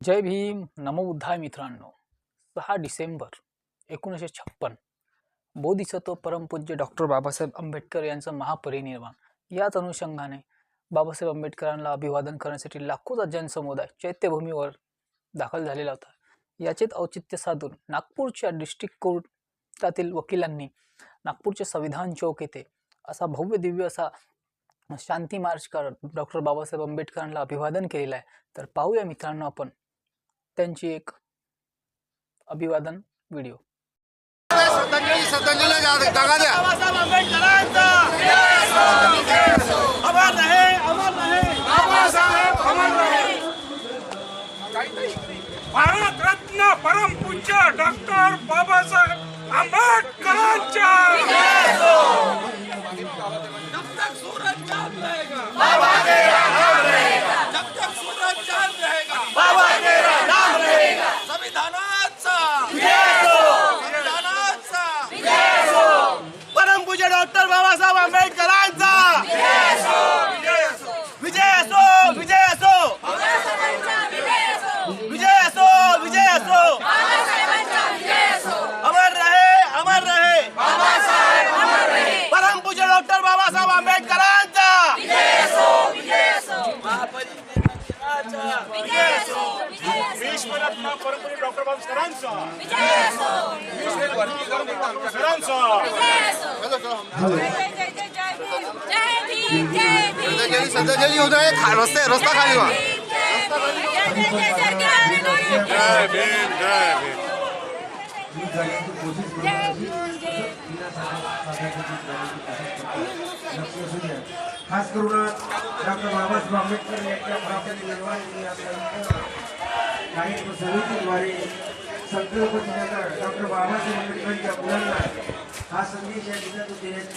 जय भीम नमो बुद्धाय मित्रांनो. सहा डिसेंबर एकोणीसशे छप्पन. बोधिसत्व परमपूज्य डॉक्टर बाबासाहेब आंबेडकर यांचं महापरिनिर्वाण. याच अनुषंगाने बाबासाहेब आंबेडकरांना अभिवादन करण्यासाठी लाखोचा जनसमुदाय चैत्यभूमीवर दाखल झालेला होता. याचेच औचित्य साधून नागपूरच्या डिस्ट्रिक्ट कोर्टातील वकिलांनी नागपूरच्या संविधान चौक येथे असा भव्य दिव्य असा शांती मार्च करत डॉक्टर बाबासाहेब आंबेडकरांना अभिवादन केलेलं आहे. तर पाहूया मित्रांनो आपण त्यांची एक अभिवादन व्हिडिओ श्रद्धांजली श्रद्धांजली जा- जागा द्या. बाबासाहेब आंबेडकरांचा अमर रहे अमर रहे बाबासाहेब अमर रहे भारत रत्न परमपूज्य डॉक्टर बाबासाहेब आंबेडकरांच्या. विश्वरत्न परमपूज्य डॉक्टर बाबासाहेबांचा सरांचा श्रद्धांजली श्रद्धांजली होत आहे खा- रस्ते रस्ता खाली व्हा जय भीम जय भीम खास करून डॉक्टर बाबासाहेब आंबेडकर यांच्या प्राप्ती निर्माण काही समितीद्वारे संकल्प दिल्यानंतर डॉक्टर बाबासाहेब आंबेडकरांच्या मुलांना हा संदेश या ठिकाणी देण्याची.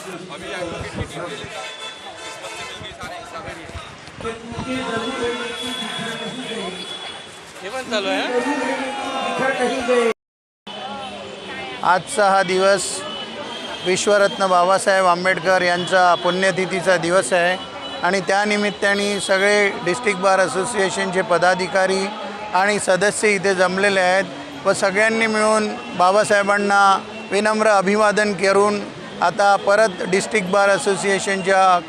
पण तुमची जरूर. आजचा हा दिवस विश्वरत्न बाबासाहेब आंबेडकर यांचा पुण्यतिथीचा दिवस आहे आणि त्यानिमित्ताने सगळे डिस्ट्रिक्ट बार असोसिएशनचे पदाधिकारी आणि सदस्य इथे जमलेले आहेत व सगळ्यांनी मिळून बाबासाहेबांना विनम्र अभिवादन करून आता परत डिस्ट्रिक्ट बार असोसिएशनच्या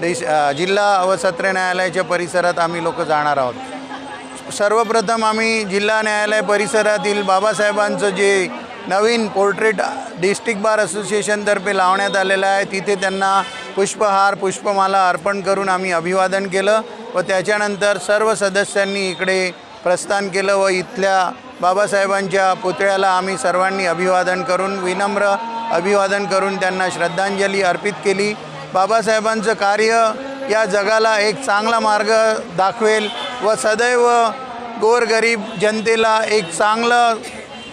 डिस जिल्हा व सत्र न्यायालयाच्या परिसरात आम्ही लोक जाणार आहोत. सर्वप्रथम आम्ही जिल्हा न्यायालय परिसरातील बाबासाहेबांचं जे नवीन पोर्ट्रेट डिस्ट्रिक्ट बार असोसिएशनतर्फे लावण्यात आलेलं आहे तिथे त्यांना पुष्पहार पुष्पमाला अर्पण करून आम्ही अभिवादन केलं व त्याच्यानंतर सर्व सदस्यांनी इकडे प्रस्थान केलं व इथल्या बाबासाहेबांच्या पुतळ्याला आम्ही सर्वांनी अभिवादन करून विनम्र अभिवादन करून त्यांना श्रद्धांजली अर्पित केली. बाबासाहेबांचं कार्य या जगाला एक चांगला मार्ग दाखवेल व सदैव गोरगरीब जनतेला एक चांगलं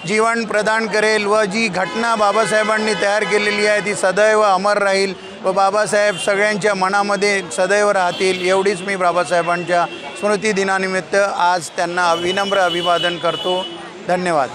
जीवन प्रदान करेल व जी घटना बाबासाहेबांनी तयार केलेली आहे ती सदैव अमर राहील व बाबासाहेब सगळ्यांच्या मनामध्ये सदैव राहतील एवढीच मी बाबासाहेबांच्या स्मृतिदिनानिमित्त आज त्यांना विनम्र अभिवादन करतो. धन्यवाद.